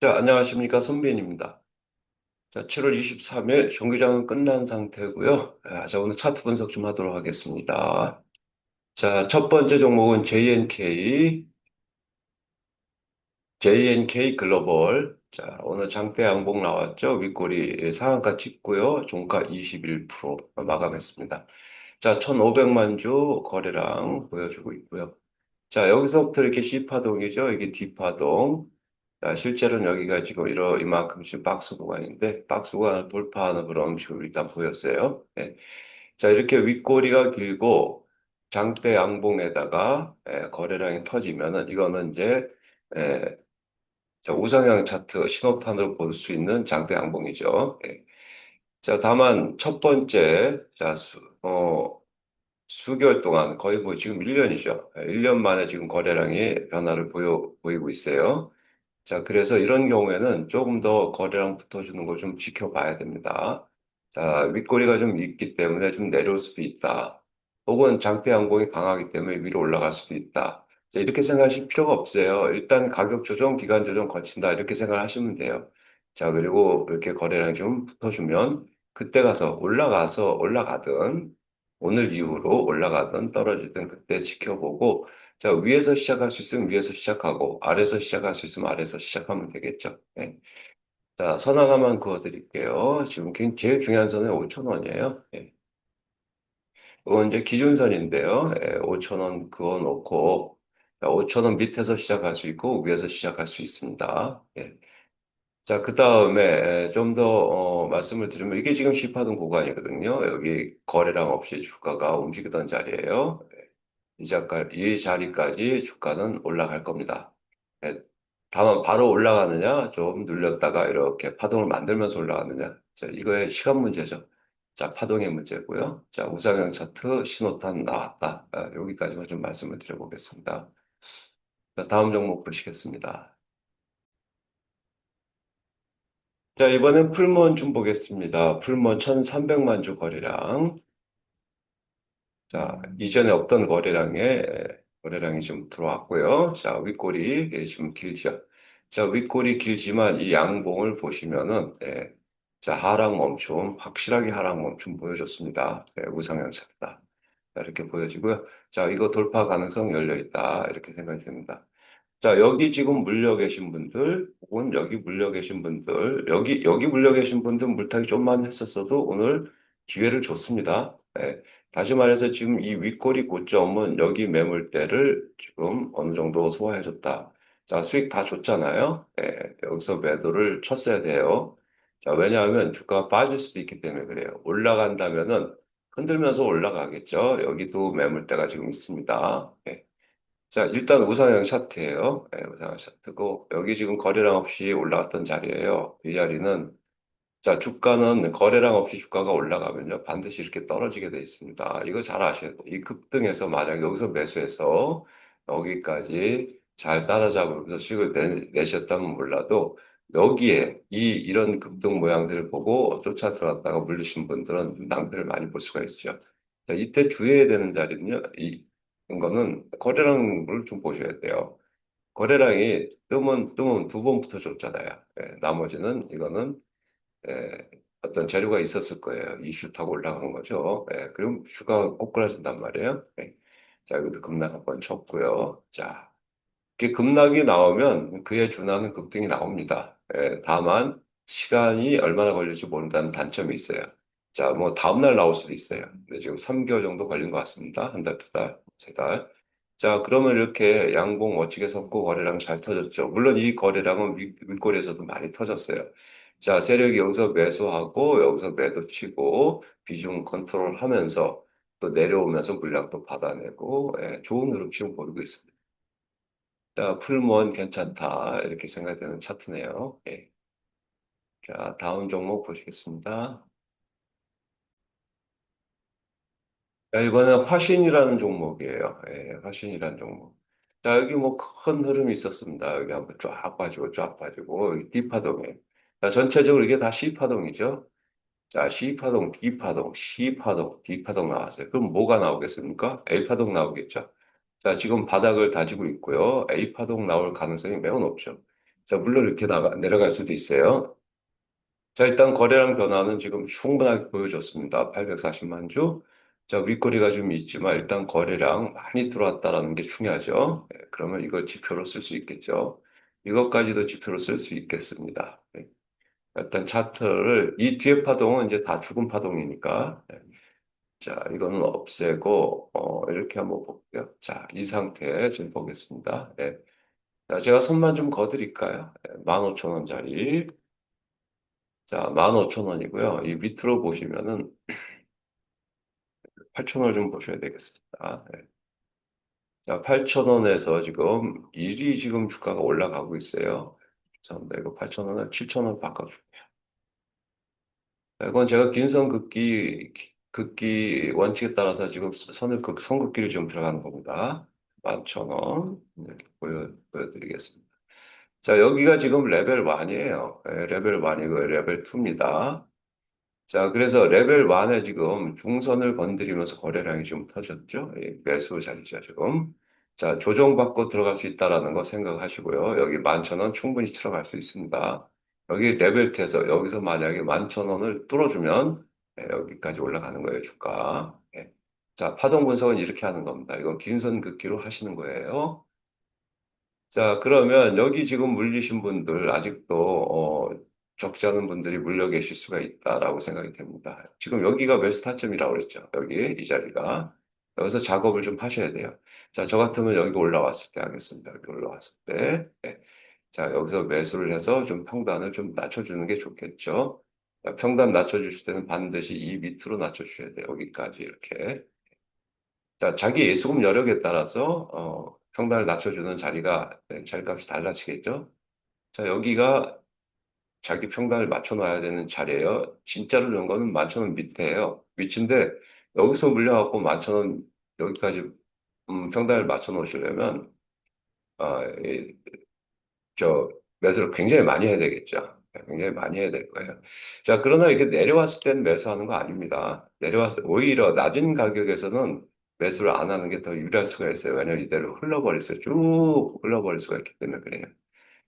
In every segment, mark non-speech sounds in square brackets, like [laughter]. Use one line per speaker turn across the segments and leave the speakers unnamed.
자, 안녕하십니까. 선배입니다. 자, 7월 23일 정규장은 끝난 상태고요. 아, 자, 오늘 차트 분석 좀 하도록 하겠습니다. 자, 첫 번째 종목은 JNK, JNK 글로벌. 자, 오늘 장대 양봉 나왔죠. 윗꼬리 상한가 찍고요. 종가 21% 마감했습니다. 자, 1,500만 주 거래량 보여주고 있고요. 자, 여기서부터 이렇게 C파동이죠. 이게 D파동. 자, 실제로는 여기가 지금 이러 이만큼 지금 박스 구간인데 박스 구간을 돌파하는 그런 식으로 일단 보였어요. 예. 자, 이렇게 윗꼬리가 길고 장대 양봉에다가 예, 거래량이 터지면은 이거는 이제 예, 자, 우상향 차트 신호탄으로 볼 수 있는 장대 양봉이죠. 예. 자, 다만 첫 번째 자, 수, 어, 수개월 동안 거의 뭐 지금 1년이죠. 1년 만에 지금 거래량이 변화를 보여, 보이고 있어요. 자, 그래서 이런 경우에는 조금 더 거래량 붙어주는 걸 좀 지켜봐야 됩니다. 자, 윗꼬리가 좀 있기 때문에 좀 내려올 수도 있다. 혹은 장대 양봉이 강하기 때문에 위로 올라갈 수도 있다. 자, 이렇게 생각하실 필요가 없어요. 일단 가격 조정, 기간 조정 거친다. 이렇게 생각하시면 돼요. 자, 그리고 이렇게 거래량이 좀 붙어주면 그때 가서 올라가서 올라가든 오늘 이후로 올라가든 떨어지든 그때 지켜보고 자, 위에서 시작할 수 있으면 위에서 시작하고, 아래에서 시작할 수 있으면 아래에서 시작하면 되겠죠. 네. 자, 선 하나만 그어드릴게요. 지금 굉- 제일 중요한 선은 5,000원이에요. 예. 이건 이제 기준선인데요. 예, 5,000원 그어놓고, 5,000원 밑에서 시작할 수 있고, 위에서 시작할 수 있습니다. 예. 자, 그 다음에 좀 더 어, 말씀을 드리면, 이게 지금 시파동 구간이거든요. 여기 거래량 없이 주가가 움직이던 자리예요. 이 자리까지 주가는 올라갈 겁니다. 예, 다만 바로 올라가느냐, 좀 눌렸다가 이렇게 파동을 만들면서 올라가느냐. 자, 이거의 시간 문제죠. 자, 파동의 문제고요. 자, 우상향 차트 신호탄 나왔다. 아, 여기까지만 좀 말씀을 드려보겠습니다. 자, 다음 종목 보시겠습니다. 자, 이번엔 풀몬 좀 보겠습니다. 풀몬 1,300만 주 거래량. 자, 이전에 없던 거래량에 에, 거래량이 좀 들어왔고요. 자, 윗꼬리 예, 좀 길죠. 자, 윗꼬리 길지만 이 양봉을 보시면은 예, 자, 하락 멈춤, 확실하게 하락 멈춤 보여줬습니다. 예, 우상향 차트다. 자, 이렇게 보여지고요. 자, 이거 돌파 가능성 열려 있다. 이렇게 생각이 듭니다. 자, 여기 지금 물려 계신 분들, 혹은 여기 물려 계신 분들, 여기, 여기 물려 계신 분들 물타기 좀만 했었어도 오늘 기회를 줬습니다. 예, 다시 말해서 지금 이 윗꼬리 고점은 여기 매물대를 지금 어느 정도 소화해줬다. 자, 수익 다 줬잖아요. 예, 여기서 매도를 쳤어야 돼요. 자, 왜냐하면 주가가 빠질 수도 있기 때문에 그래요. 올라간다면은 흔들면서 올라가겠죠. 여기도 매물대가 지금 있습니다. 예. 자, 일단 우상향 차트예요. 예, 우상향 차트고 여기 지금 거래량 없이 올라갔던 자리예요. 이 자리는 자, 주가는 거래량 없이 주가가 올라가면요. 반드시 이렇게 떨어지게 돼 있습니다. 이거 잘 아셔야 돼요. 이 급등에서 만약 여기서 매수해서 여기까지 잘 따라잡으면서 수익을 내, 내셨다면 몰라도 여기에 이 이런 급등 모양들을 보고 쫓아 들어갔다가 물리신 분들은 낭패를 많이 볼 수가 있죠. 자, 이때 주의해야 되는 자리는요. 이 거는 거래량을 좀 보셔야 돼요. 거래량이 뜨면 뜨면 두 번부터 줬잖아요. 예, 나머지는 이거는 예, 어떤 재료가 있었을 거예요. 이슈 타고 올라간 거죠. 예, 그럼 주가가 꼬꾸라진단 말이에요. 예. 자, 여기도 급락 한번 쳤고요. 자, 이렇게 급락이 나오면 그에 준하는 급등이 나옵니다. 예, 다만 시간이 얼마나 걸릴지 모른다는 단점이 있어요. 자, 뭐 다음날 나올 수도 있어요. 근데 지금 3개월 정도 걸린 것 같습니다. 한 달, 두 달, 세 달. 자, 그러면 이렇게 양봉 멋지게 섰고 거래량 잘 터졌죠. 물론 이 거래량은 윗, 윗꼬리에서도 많이 터졌어요. 자, 세력이 여기서 매수하고 여기서 매도 치고 비중 컨트롤 하면서 또 내려오면서 물량도 받아내고 예, 좋은 흐름 지금 보이고 있습니다. 자, 풀무원 괜찮다 이렇게 생각되는 차트네요. 예. 자, 다음 종목 보시겠습니다. 자, 이번엔 화신이라는 종목이에요. 예, 화신이라는 종목. 자, 여기 뭐 큰 흐름이 있었습니다. 여기 한번 쫙 빠지고 쫙 빠지고 여기 D파동에. 자, 전체적으로 이게 다 C파동이죠. 자, C파동, D파동, C파동, D파동 나왔어요. 그럼 뭐가 나오겠습니까? A파동 나오겠죠. 자, 지금 바닥을 다지고 있고요. A파동 나올 가능성이 매우 높죠. 자, 물론 이렇게 나가, 내려갈 수도 있어요. 자, 일단 거래량 변화는 지금 충분하게 보여줬습니다. 840만 주. 자, 윗꼬리가 좀 있지만 일단 거래량 많이 들어왔다라는 게 중요하죠. 예, 그러면 이걸 지표로 쓸 수 있겠죠. 이것까지도 지표로 쓸 수 있겠습니다. 예, 일단 차트를 이 뒤에 파동은 이제 다 죽은 파동이니까 예, 자, 이거는 없애고 어, 이렇게 한번 볼게요. 자, 이 상태 지금 보겠습니다. 예. 자, 제가 손만 좀 거드릴까요? 예, 15,000원짜리. 자, 15,000원이고요. 이 밑으로 보시면은 [clears throat] 8,000원 좀 보셔야 되겠습니다. 예. 자, 8,000원에서 지금 일이 지금 주가가 올라가고 있어요. 죄송합니다. 이거 8,000원을 7,000원 바꿔줄게요. 자, 이건 제가 긴선 긋기, 긋기 원칙에 따라서 지금 선을 긋, 선긋기를 좀 들어가는 겁니다. 11,000원 이렇게 보여, 보여드리겠습니다. 자, 여기가 지금 레벨 1이에요. 레벨 1이고 레벨 2입니다. 자, 그래서 레벨 1에 지금 중선을 건드리면서 거래량이 좀 터졌죠. 이 매수 자리죠, 지금. 자, 조정받고 들어갈 수 있다라는 거 생각하시고요. 여기 11,000원 충분히 들어갈 수 있습니다. 여기 레벨 테서 여기서 만약에 11,000원을 뚫어주면 네, 여기까지 올라가는 거예요, 주가. 네. 자, 파동 분석은 이렇게 하는 겁니다. 이건 긴선 긋기로 하시는 거예요. 자, 그러면 여기 지금 물리신 분들 아직도 어, 적지 않은 분들이 물려 계실 수가 있다라고 생각이 됩니다. 지금 여기가 매수 타점이라고 그랬죠. 여기 이 자리가. 여기서 작업을 좀 하셔야 돼요. 자, 저 같으면 여기 올라왔을 때 하겠습니다. 여기 올라왔을 때. 네. 자, 여기서 매수를 해서 좀 평단을 좀 낮춰주는 게 좋겠죠. 자, 평단 낮춰주실 때는 반드시 이 밑으로 낮춰주셔야 돼요. 여기까지 이렇게. 자, 자기 예수금 여력에 따라서 어, 평단을 낮춰주는 자리가 네, 자리값이 달라지겠죠. 자, 여기가 자기 평단을 맞춰놔야 되는 자리예요. 진짜로 넣은 거는 만천원 밑에예요. 위치인데 여기서 물려갖고 만천 원 여기까지 음, 평단을 맞춰 놓으시려면 어, 이, 저 매수를 굉장히 많이 해야 되겠죠. 네, 굉장히 많이 해야 될 거예요. 자, 그러나 이렇게 내려왔을 때는 매수하는 거 아닙니다. 내려왔을 오히려 낮은 가격에서는 매수를 안 하는 게 더 유리할 수가 있어요. 왜냐면 이대로 흘러버릴 수, 쭉 흘러버릴 수가 있기 때문에 그래요.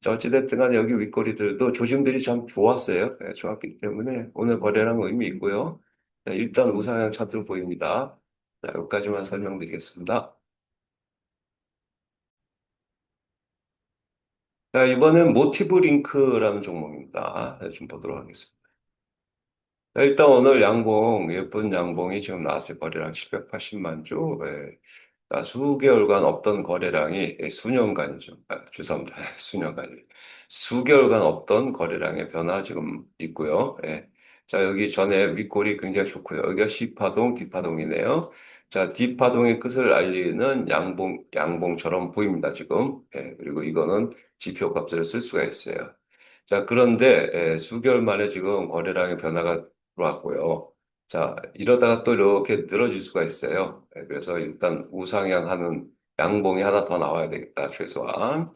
자, 어찌됐든 간에 여기 윗꼬리들도 조짐들이 참 좋았어요. 네, 좋았기 때문에 오늘 거래량 의미 있고요. 자, 일단 우상향 차트로 보입니다. 자, 여기까지만 설명드리겠습니다. 자, 이번엔 모티브 링크라는 종목입니다. 네, 좀 보도록 하겠습니다. 자, 일단 오늘 양봉, 예쁜 양봉이 지금 나왔어요. 거래량 780만 주. 네. 자, 수개월간 없던 거래량이 수년간이죠. 아, 죄송합니다. [laughs] 수년간이. 수개월간 없던 거래량의 변화 지금 있고요. 예. 자, 여기 전에 윗골이 굉장히 좋고요. 여기가 C파동, D파동이네요. 자, D파동의 끝을 알리는 양봉, 양봉처럼 보입니다, 지금. 예. 그리고 이거는 지표 값을 쓸 수가 있어요. 자, 그런데 예, 수개월 만에 지금 거래량의 변화가 들어왔고요. 자, 이러다가 또 이렇게 늘어질 수가 있어요. 네, 그래서 일단 우상향하는 양봉이 하나 더 나와야 되겠다, 최소한.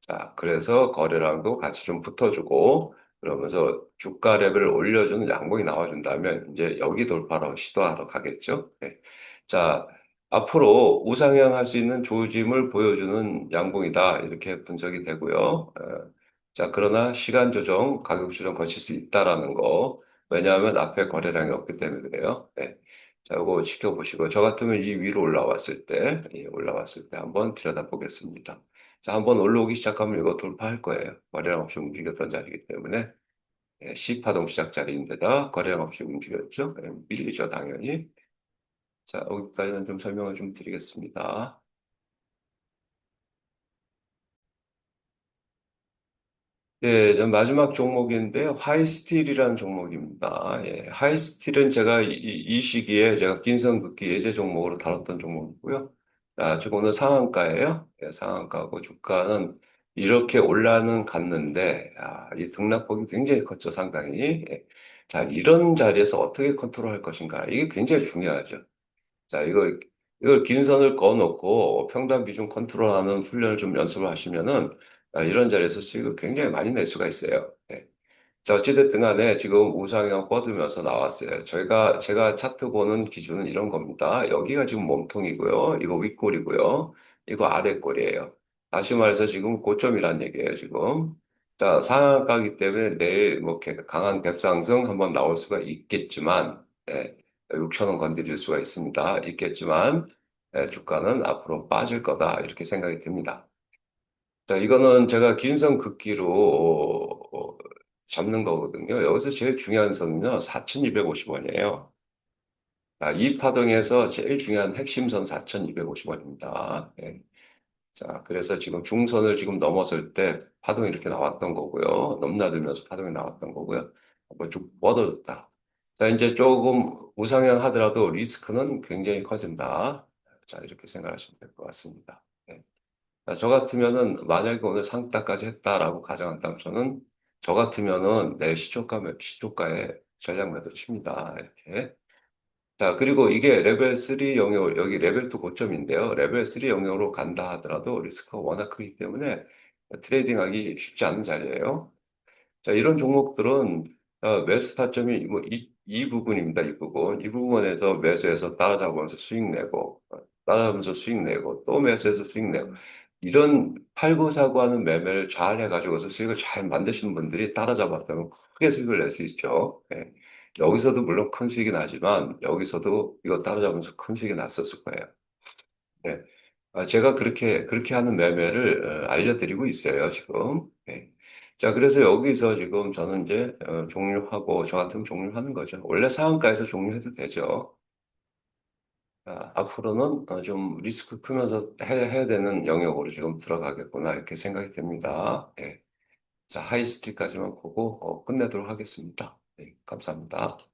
자, 그래서 거래량도 같이 좀 붙어주고, 그러면서 주가 레벨을 올려주는 양봉이 나와준다면, 이제 여기 돌파로 시도하러 가겠죠. 네. 자, 앞으로 우상향할 수 있는 조짐을 보여주는 양봉이다, 이렇게 분석이 되고요. 어, 자, 그러나 시간 조정, 가격 조정 거칠 수 있다라는 거, 왜냐하면 앞에 거래량이 없기 때문에 그래요. 네. 자, 이거 지켜보시고, 저 같으면 이 위로 올라왔을 때, 예, 올라왔을 때 한번 들여다보겠습니다. 자, 한번 올라오기 시작하면 이거 돌파할 거예요. 거래량 없이 움직였던 자리이기 때문에. 예, C파동 시작 자리인데다 거래량 없이 움직였죠. 예, 밀리죠, 당연히. 자, 여기까지는 좀 설명을 좀 드리겠습니다. 예, 전 마지막 종목인데 하이스틸이라는 종목입니다. 예, 하이스틸은 제가 이, 이 시기에 제가 긴선긋기 예제 종목으로 다뤘던 종목이고요. 아, 지금 오늘 상한가예요. 예, 상한가고 주가는 이렇게 올라는 갔는데 아, 이 등락폭이 굉장히 컸죠, 상당히. 예. 자, 이런 자리에서 어떻게 컨트롤할 것인가 이게 굉장히 중요하죠. 자, 이거 이걸 긴 선을 꺼놓고 평단 비중 컨트롤하는 훈련을 좀 연습을 하시면은 아, 이런 자리에서 수익을 굉장히 많이 낼 수가 있어요. 네. 자, 어찌됐든 간에 지금 우상향 뻗으면서 나왔어요. 저희가, 제가 차트 보는 기준은 이런 겁니다. 여기가 지금 몸통이고요. 이거 윗골이고요. 이거 아랫골이에요. 다시 말해서 지금 고점이란 얘기예요, 지금. 자, 상한가기 때문에 내일 뭐 개- 강한 갭상승 한번 나올 수가 있겠지만, 예, 6천 원 건드릴 수가 있습니다. 있겠지만, 예, 주가는 앞으로 빠질 거다. 이렇게 생각이 듭니다. 자, 이거는 제가 긴선 극기로 어, 어, 잡는 거거든요. 여기서 제일 중요한 선은요, 4,250원이에요. 아, 이 파동에서 제일 중요한 핵심선 4,250원입니다. 자, 그래서 지금 중선을 지금 넘었을 때 파동이 이렇게 나왔던 거고요. 넘나들면서 파동이 나왔던 거고요. 한번 쭉 뻗어졌다. 자, 이제 조금 우상향 하더라도 리스크는 굉장히 커진다. 자, 이렇게 생각하시면 될 것 같습니다. 네. 자, 저 같으면은 만약에 오늘 상따까지 했다라고 가정한다면 저는 저 같으면은 내일 시초가, 매- 시초가에 전략 매도 칩니다. 이렇게. 자, 그리고 이게 레벨 3 영역, 여기 레벨 2 고점인데요. 레벨 3 영역으로 간다 하더라도 리스크가 워낙 크기 때문에 트레이딩하기 쉽지 않은 자리예요. 자, 이런 종목들은 어, 매수 타점이 뭐 이, 이 부분입니다. 이 부분. 이 부분에서 매수해서 따라잡으면서 수익 내고, 어, 따라잡으면서 수익 내고, 또 매수해서 수익 내고, 이런 팔고 사고 하는 매매를 잘 해가지고서 수익을 잘 만드시는 분들이 따라잡았다면 크게 수익을 낼 수 있죠. 예. 여기서도 물론 큰 수익이 나지만 여기서도 이거 따라잡으면서 큰 수익이 났었을 거예요. 네. 아, 제가 그렇게 그렇게 하는 매매를 어, 알려드리고 있어요, 지금. 네. 자, 그래서 여기서 지금 저는 이제 어, 종료하고 저 같으면 종료하는 거죠. 원래 상한가에서 종료해도 되죠. 아, 앞으로는 어, 좀 리스크 크면서 해, 해야 되는 영역으로 지금 들어가겠구나 이렇게 생각이 됩니다. 예. 자, 하이스트까지만 보고 어, 끝내도록 하겠습니다. 네, 감사합니다.